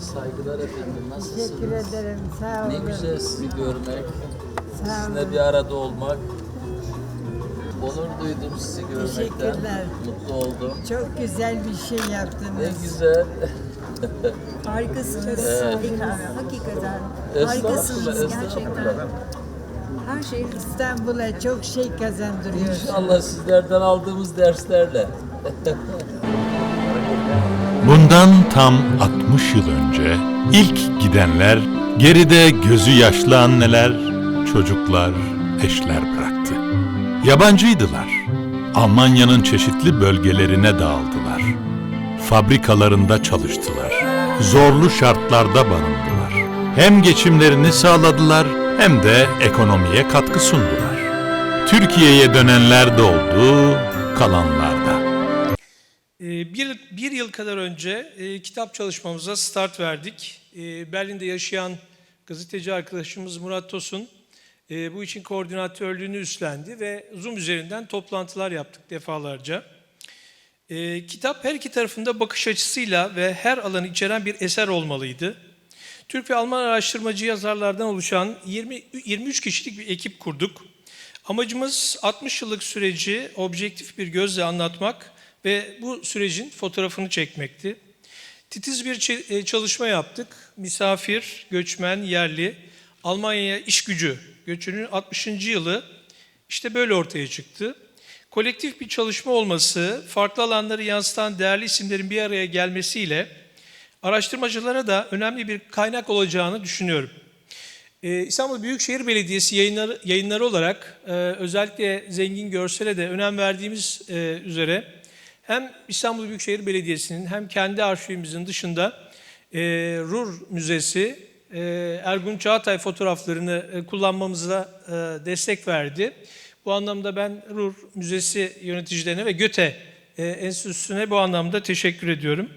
Saygılar efendim. Nasılsınız? Teşekkür ederim. Sağ Ne olun. güzel sizi görmek. Sağ Sizinle olun. bir arada olmak. Onur duydum sizi görmekten. Teşekkürler. Mutlu oldum. Çok güzel bir şey Ne yaptınız. güzel. Harikasınız. Evet. Hakikaten. Harikasınız gerçekten. Her şey İstanbul'a çok şey kazandırıyor. İnşallah sizlerden aldığımız derslerle. Bundan tam 60 yıl önce ilk gidenler geride gözü yaşlı anneler, çocuklar, eşler bıraktı. Yabancıydılar. Almanya'nın çeşitli bölgelerine dağıldılar. Fabrikalarında çalıştılar. Zorlu şartlarda barındılar. Hem geçimlerini sağladılar hem de ekonomiye katkı sundular. Türkiye'ye dönenler de oldu, kalanlar da. Ee, Bir, bir yıl kadar önce e, kitap çalışmamıza start verdik. E, Berlin'de yaşayan gazeteci arkadaşımız Murat Tosun e, bu için koordinatörlüğünü üstlendi ve Zoom üzerinden toplantılar yaptık defalarca. E, kitap her iki tarafında bakış açısıyla ve her alanı içeren bir eser olmalıydı. Türk ve Alman araştırmacı yazarlardan oluşan 20, 23 kişilik bir ekip kurduk. Amacımız 60 yıllık süreci objektif bir gözle anlatmak ve bu sürecin fotoğrafını çekmekti. Titiz bir e, çalışma yaptık. Misafir, göçmen, yerli, Almanya'ya iş gücü göçünün 60. yılı işte böyle ortaya çıktı. Kolektif bir çalışma olması, farklı alanları yansıtan değerli isimlerin bir araya gelmesiyle araştırmacılara da önemli bir kaynak olacağını düşünüyorum. Ee, İstanbul Büyükşehir Belediyesi yayınları, yayınları olarak e, özellikle zengin görsele de önem verdiğimiz e, üzere hem İstanbul Büyükşehir Belediyesi'nin hem kendi arşivimizin dışında e, Rur Müzesi e, Ergun Çağatay fotoğraflarını e, kullanmamıza e, destek verdi. Bu anlamda ben Rur Müzesi yöneticilerine ve Göte e, Enstitüsü'ne bu anlamda teşekkür ediyorum.